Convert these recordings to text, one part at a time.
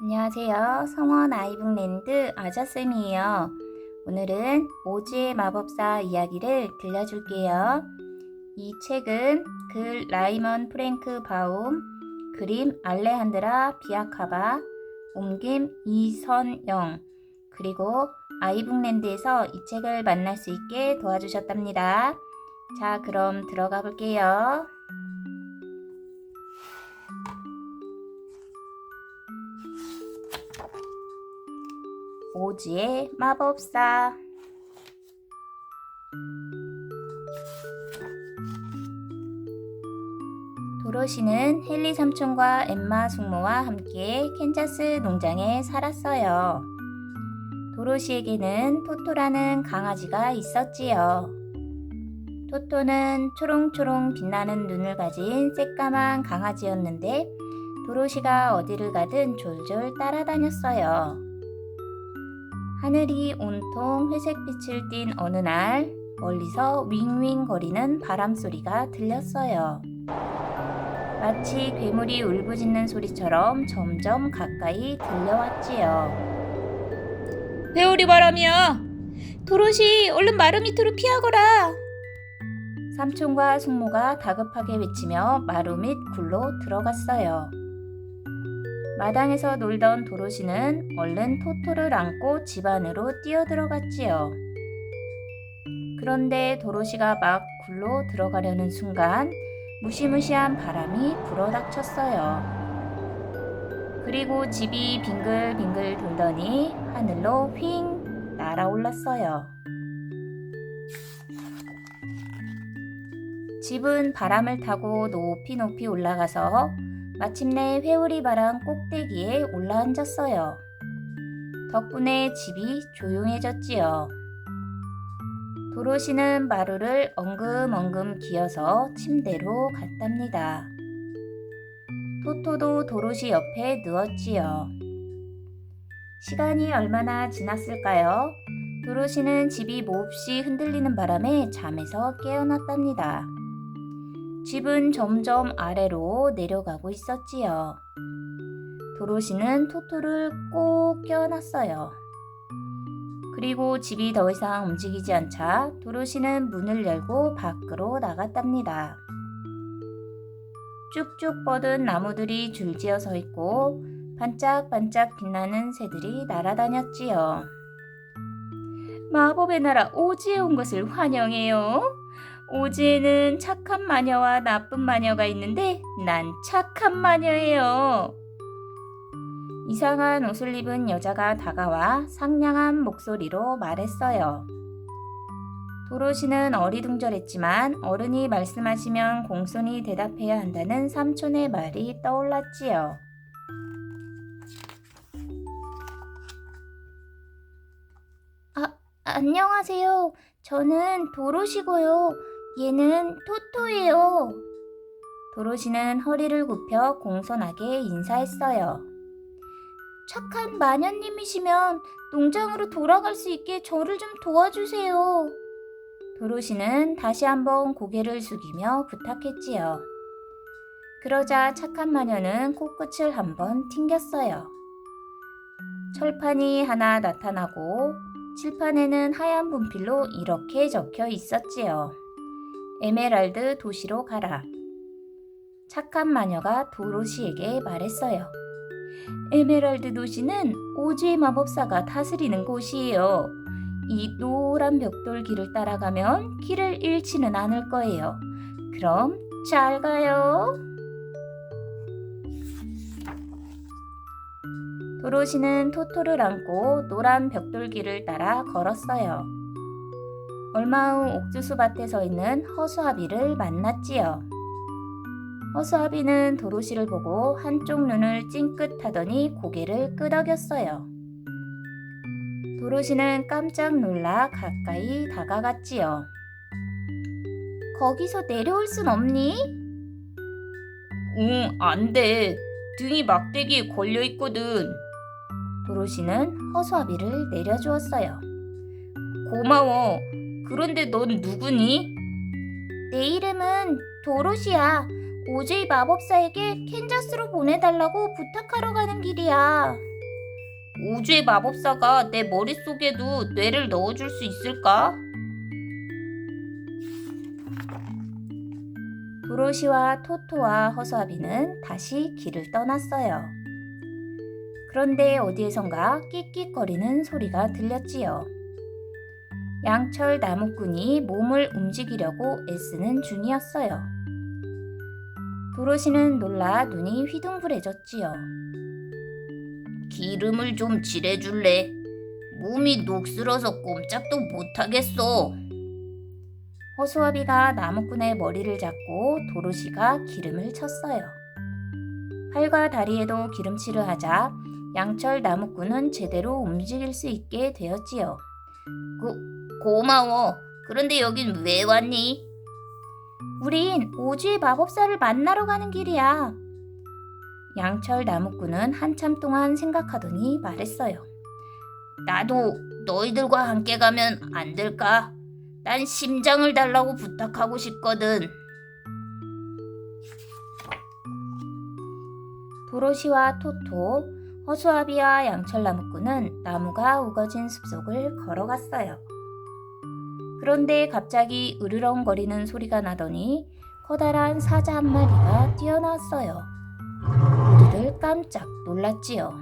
안녕하세요. 성원 아이북랜드 아자쌤이에요. 오늘은 오즈의 마법사 이야기를 들려줄게요. 이 책은 글 라이먼 프랭크 바움, 그림 알레한드라 비아카바, 옮김 이선영, 그리고 아이북랜드에서 이 책을 만날 수 있게 도와주셨답니다. 자, 그럼 들어가 볼게요. 오즈의 마법사 도로시는 헨리 삼촌과 엠마 숙모와 함께 캔자스 농장에 살았어요. 도로시에게는 토토라는 강아지가 있었지요. 토토는 초롱초롱 빛나는 눈을 가진 새까만 강아지였는데 도로시가 어디를 가든 졸졸 따라다녔어요. 하늘이 온통 회색빛을 띤 어느 날 멀리서 윙윙 거리는 바람 소리가 들렸어요. 마치 괴물이 울부짖는 소리처럼 점점 가까이 들려왔지요. 회오리 바람이야. 도로시 얼른 마루 밑으로 피하거라. 삼촌과 숙모가 다급하게 외치며 마루 밑 굴로 들어갔어요. 마당에서 놀던 도로시는 얼른 토토를 안고 집 안으로 뛰어들어갔지요. 그런데 도로시가 막 굴로 들어가려는 순간 무시무시한 바람이 불어닥쳤어요. 그리고 집이 빙글빙글 돌더니 하늘로 휙 날아올랐어요. 집은 바람을 타고 높이 높이 올라가서 마침내 회오리 바람 꼭대기에 올라앉았어요. 덕분에 집이 조용해졌지요. 도로시는 마루를 엉금엉금 기어서 침대로 갔답니다. 토토도 도로시 옆에 누웠지요. 시간이 얼마나 지났을까요? 도로시는 집이 몹시 흔들리는 바람에 잠에서 깨어났답니다. 집은 점점 아래로 내려가고 있었지요. 도로시는 토토를 꼭 껴안았어요. 그리고 집이 더 이상 움직이지 않자 도로시는 문을 열고 밖으로 나갔답니다. 쭉쭉 뻗은 나무들이 줄지어 서 있고 반짝반짝 빛나는 새들이 날아다녔지요. 마법의 나라 오지에 온 것을 환영해요. 오지에는 착한 마녀와 나쁜 마녀가 있는데 난 착한 마녀예요. 이상한 옷을 입은 여자가 다가와 상냥한 목소리로 말했어요. 도로시는 어리둥절했지만 어른이 말씀하시면 공손히 대답해야 한다는 삼촌의 말이 떠올랐지요. 아, 안녕하세요. 저는 도로시고요. 얘는 토토예요. 도로시는 허리를 굽혀 공손하게 인사했어요. 착한 마녀님이시면 농장으로 돌아갈 수 있게 저를 좀 도와주세요. 도로시는 다시 한번 고개를 숙이며 부탁했지요. 그러자 착한 마녀는 코끝을 한번 튕겼어요. 철판이 하나 나타나고 칠판에는 하얀 분필로 이렇게 적혀 있었지요. 에메랄드 도시로 가라. 착한 마녀가 도로시에게 말했어요. 에메랄드 도시는 오즈의 마법사가 다스리는 곳이에요. 이 노란 벽돌 길을 따라가면 길을 잃지는 않을 거예요. 그럼 잘 가요. 도로시는 토토를 안고 노란 벽돌 길을 따라 걸었어요. 얼마 후 옥수수 밭에 서 있는 허수아비를 만났지요. 허수아비는 도로시를 보고 한쪽 눈을 찡긋하더니 고개를 끄덕였어요. 도로시는 깜짝 놀라 가까이 다가갔지요. 거기서 내려올 순 없니? 응, 안 돼. 등이 막대기에 걸려 있거든. 도로시는 허수아비를 내려주었어요. 고마워. 그런데 넌 누구니? 내 이름은 도로시야. 오제이 마법사에게 캔자스로 보내달라고 부탁하러 가는 길이야. 우주의 마법사가 내 머릿속에도 뇌를 넣어줄 수 있을까? 도로시와 토토와 허수아비는 다시 길을 떠났어요. 그런데 어디에선가 끽끽거리는 소리가 들렸지요. 양철 나무꾼이 몸을 움직이려고 애쓰는 중이었어요. 도로시는 놀라 눈이 휘둥그레졌지요. 기름을 좀 칠해줄래? 몸이 녹슬어서 꼼짝도 못하겠어. 허수아비가 나무꾼의 머리를 잡고 도로시가 기름을 쳤어요. 팔과 다리에도 기름칠을 하자 양철 나무꾼은 제대로 움직일 수 있게 되었지요. 고마워. 그런데 여긴 왜 왔니? 우린 오주의 마법사를 만나러 가는 길이야. 양철 나무꾼은 한참 동안 생각하더니 말했어요. 나도 너희들과 함께 가면 안 될까? 난 심장을 달라고 부탁하고 싶거든. 도로시와 토토, 허수아비와 양철 나무꾼은 나무가 우거진 숲속을 걸어갔어요. 그런데 갑자기 으르렁거리는 소리가 나더니 커다란 사자 한 마리가 뛰어나왔어요. 모두들 깜짝 놀랐지요.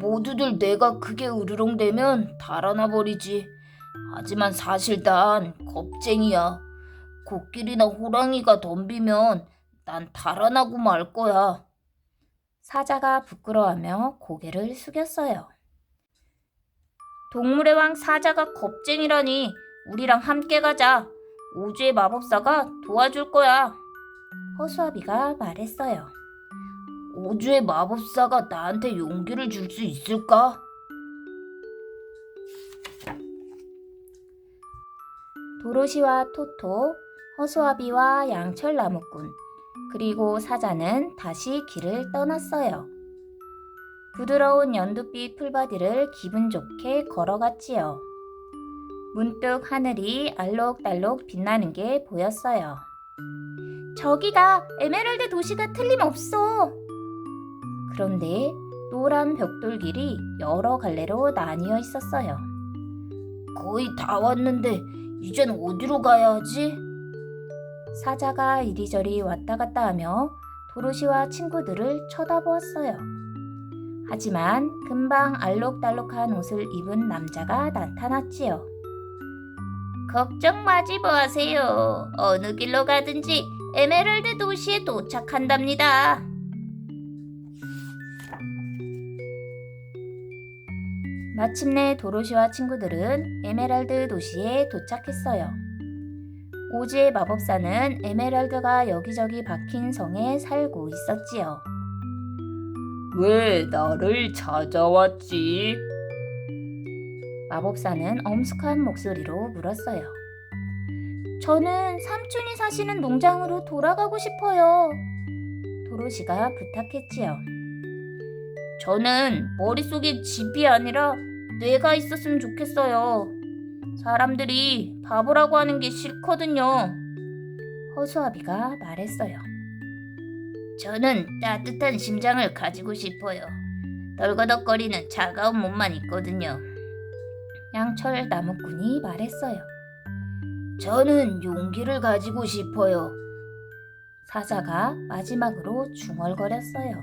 모두들 내가 크게 으르렁대면 달아나 버리지. 하지만 사실 난 겁쟁이야. 코끼리나 호랑이가 덤비면 난 달아나고 말 거야. 사자가 부끄러워하며 고개를 숙였어요. 동물의 왕 사자가 겁쟁이라니 우리랑 함께 가자. 우주의 마법사가 도와줄 거야. 허수아비가 말했어요. 우주의 마법사가 나한테 용기를 줄 수 있을까? 도로시와 토토, 허수아비와 양철 나무꾼, 그리고 사자는 다시 길을 떠났어요. 부드러운 연두빛 풀바디를 기분 좋게 걸어갔지요. 문득 하늘이 알록달록 빛나는 게 보였어요. 저기가 에메랄드 도시가 틀림없어. 그런데 노란 벽돌길이 여러 갈래로 나뉘어 있었어요. 거의 다 왔는데 이젠 어디로 가야 하지? 사자가 이리저리 왔다 갔다 하며 도로시와 친구들을 쳐다보았어요. 하지만 금방 알록달록한 옷을 입은 남자가 나타났지요. 걱정 마지 마세요. 어느 길로 가든지 에메랄드 도시에 도착한답니다. 마침내 도로시와 친구들은 에메랄드 도시에 도착했어요. 오즈의 마법사는 에메랄드가 여기저기 박힌 성에 살고 있었지요. 왜 나를 찾아왔지? 마법사는 엄숙한 목소리로 물었어요. 저는 삼촌이 사시는 농장으로 돌아가고 싶어요. 도로시가 부탁했지요. 저는 머릿속에 집이 아니라 뇌가 있었으면 좋겠어요. 사람들이 바보라고 하는 게 싫거든요. 허수아비가 말했어요. 저는 따뜻한 심장을 가지고 싶어요. 덜거덕거리는 차가운 몸만 있거든요. 양철 나무꾼이 말했어요. 저는 용기를 가지고 싶어요. 사자가 마지막으로 중얼거렸어요.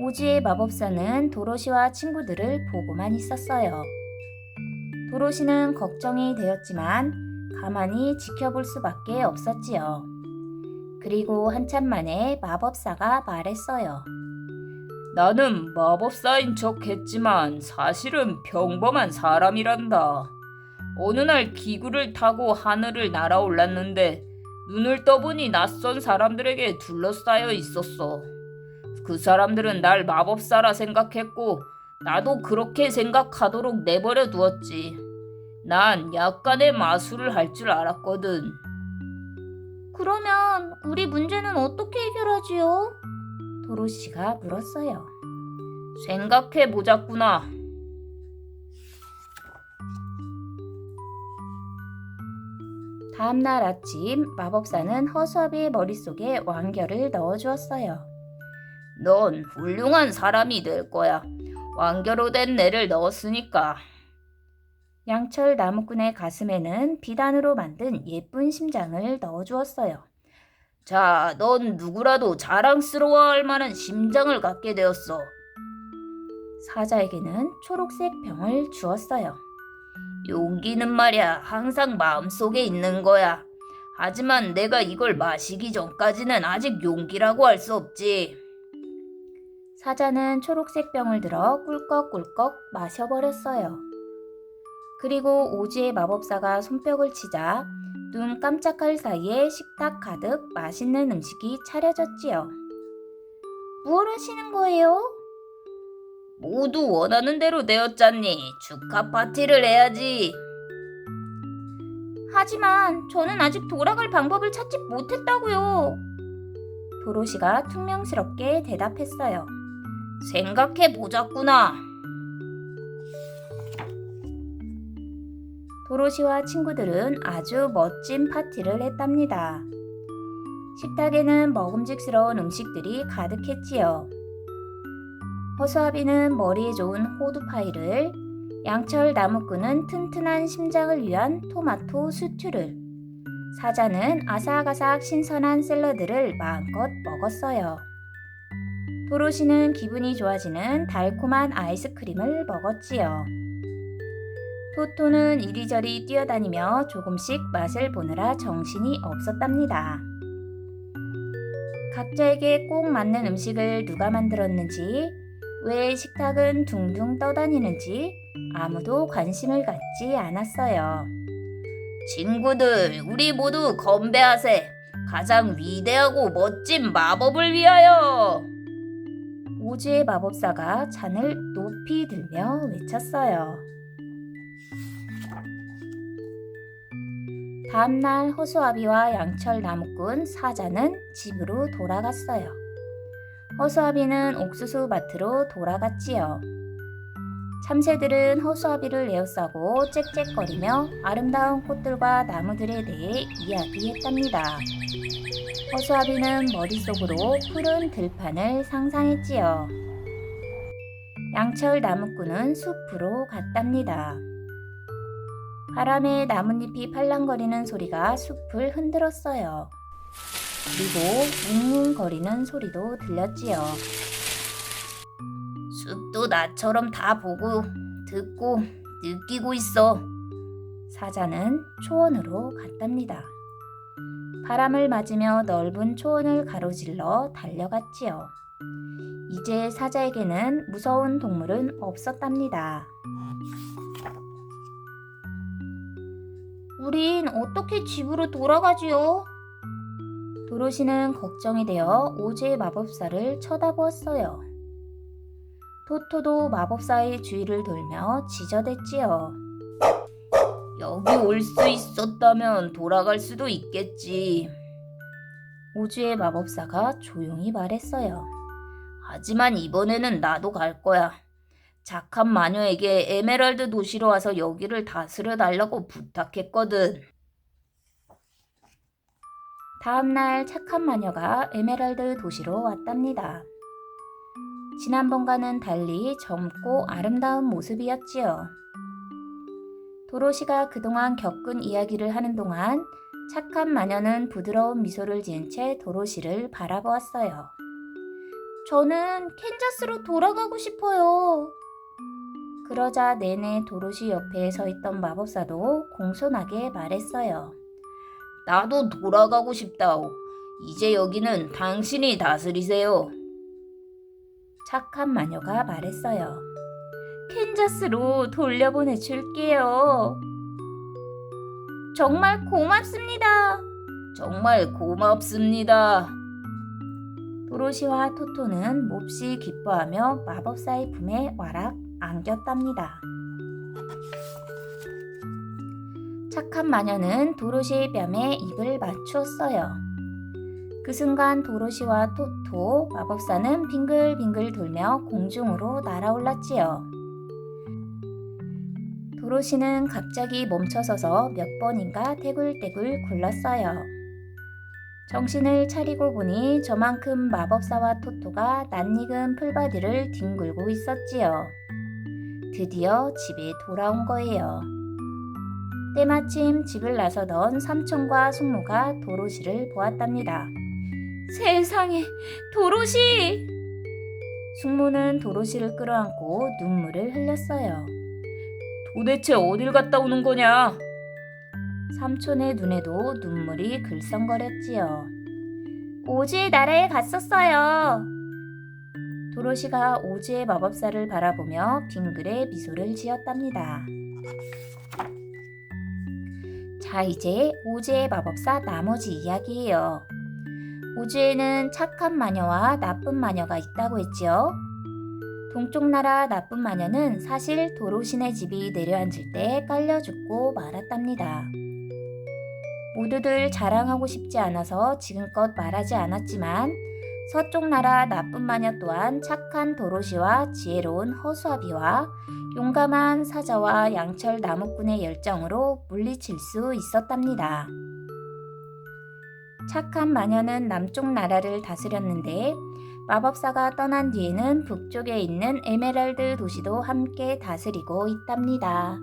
오지의 마법사는 도로시와 친구들을 보고만 있었어요. 도로시는 걱정이 되었지만 가만히 지켜볼 수밖에 없었지요. 그리고 한참 만에 마법사가 말했어요. 나는 마법사인 척 했지만 사실은 평범한 사람이란다. 어느 날 기구를 타고 하늘을 날아올랐는데 눈을 떠보니 낯선 사람들에게 둘러싸여 있었어. 그 사람들은 날 마법사라 생각했고 나도 그렇게 생각하도록 내버려 두었지. 난 약간의 마술을 할 줄 알았거든. 그러면 우리 문제는 어떻게 해결하지요? 도로시가 물었어요. 생각해 보자꾸나. 다음날 아침 마법사는 허수아비의 머릿속에 왕결을 넣어주었어요. 넌 훌륭한 사람이 될 거야. 왕겨로 된 내를 넣었으니까. 양철 나무꾼의 가슴에는 비단으로 만든 예쁜 심장을 넣어주었어요. 자, 넌 누구라도 자랑스러워할 만한 심장을 갖게 되었어. 사자에게는 초록색 병을 주었어요. 용기는 말이야, 항상 마음속에 있는 거야. 하지만 내가 이걸 마시기 전까지는 아직 용기라고 할 수 없지. 사자는 초록색 병을 들어 꿀꺽꿀꺽 마셔버렸어요. 그리고 오지의 마법사가 손뼉을 치자 눈 깜짝할 사이에 식탁 가득 맛있는 음식이 차려졌지요. 무얼 하시는 거예요? 모두 원하는 대로 되었잖니. 축하 파티를 해야지. 하지만 저는 아직 돌아갈 방법을 찾지 못했다고요. 도로시가 퉁명스럽게 대답했어요. 생각해 보자꾸나. 도로시와 친구들은 아주 멋진 파티를 했답니다. 식탁에는 먹음직스러운 음식들이 가득했지요. 허수아비는 머리에 좋은 호두파이를, 양철 나무꾼은 튼튼한 심장을 위한 토마토 스튜를, 사자는 아삭아삭 신선한 샐러드를 마음껏 먹었어요. 도로시는 기분이 좋아지는 달콤한 아이스크림을 먹었지요. 토토는 이리저리 뛰어다니며 조금씩 맛을 보느라 정신이 없었답니다. 각자에게 꼭 맞는 음식을 누가 만들었는지, 왜 식탁은 둥둥 떠다니는지 아무도 관심을 갖지 않았어요. 친구들, 우리 모두 건배하세. 가장 위대하고 멋진 마법을 위하여. 오지의 마법사가 잔을 높이 들며 외쳤어요. 다음날 허수아비와 양철 나무꾼 사자는 집으로 돌아갔어요. 허수아비는 옥수수 밭으로 돌아갔지요. 참새들은 허수아비를 에워싸고 짹짹거리며 아름다운 꽃들과 나무들에 대해 이야기했답니다. 허수아비는 머릿속으로 푸른 들판을 상상했지요. 양철 나무꾼은 숲으로 갔답니다. 바람에 나뭇잎이 팔랑거리는 소리가 숲을 흔들었어요. 그리고 웅웅거리는 소리도 들렸지요. 숲도 나처럼 다 보고, 듣고, 느끼고 있어. 사자는 초원으로 갔답니다. 바람을 맞으며 넓은 초원을 가로질러 달려갔지요. 이제 사자에게는 무서운 동물은 없었답니다. 우린 어떻게 집으로 돌아가지요? 도로시는 걱정이 되어 오즈의 마법사를 쳐다보았어요. 토토도 마법사의 주위를 돌며 지저댔지요. 여기 올 수 있었다면 돌아갈 수도 있겠지. 오즈의 마법사가 조용히 말했어요. 하지만 이번에는 나도 갈 거야. 착한 마녀에게 에메랄드 도시로 와서 여기를 다스려 달라고 부탁했거든. 다음날 착한 마녀가 에메랄드 도시로 왔답니다. 지난번과는 달리 젊고 아름다운 모습이었지요. 도로시가 그동안 겪은 이야기를 하는 동안 착한 마녀는 부드러운 미소를 지은 채 도로시를 바라보았어요. 저는 캔자스로 돌아가고 싶어요. 그러자 내내 도로시 옆에 서 있던 마법사도 공손하게 말했어요. 나도 돌아가고 싶다오. 이제 여기는 당신이 다스리세요. 착한 마녀가 말했어요. 캔자스로 돌려보내 줄게요. 정말 고맙습니다. 정말 고맙습니다. 도로시와 토토는 몹시 기뻐하며 마법사의 품에 와락 안겼답니다. 착한 마녀는 도로시의 뺨에 입을 맞추었어요. 그 순간 도로시와 토토, 마법사는 빙글빙글 돌며 공중으로 날아올랐지요. 도로시는 갑자기 멈춰서서 몇 번인가 태굴태굴 굴렀어요. 정신을 차리고 보니 저만큼 마법사와 토토가 낯익은 풀바디를 뒹굴고 있었지요. 드디어 집에 돌아온 거예요. 때마침 집을 나서던 삼촌과 숙모가 도로시를 보았답니다. 세상에, 도로시! 숙모는 도로시를 끌어안고 눈물을 흘렸어요. 도대체 어딜 갔다 오는 거냐? 삼촌의 눈에도 눈물이 글썽거렸지요. 오즈의 나라에 갔었어요. 도로시가 오즈의 마법사를 바라보며 빙글에 미소를 지었답니다. 자, 이제 오즈의 마법사 나머지 이야기예요. 오즈에는 착한 마녀와 나쁜 마녀가 있다고 했지요. 동쪽 나라 나쁜 마녀는 사실 도로신의 집이 내려앉을 때 깔려 죽고 말았답니다. 모두들 자랑하고 싶지 않아서 지금껏 말하지 않았지만 서쪽 나라 나쁜 마녀 또한 착한 도로시와 지혜로운 허수아비와 용감한 사자와 양철 나무꾼의 열정으로 물리칠 수 있었답니다. 착한 마녀는 남쪽 나라를 다스렸는데 마법사가 떠난 뒤에는 북쪽에 있는 에메랄드 도시도 함께 다스리고 있답니다.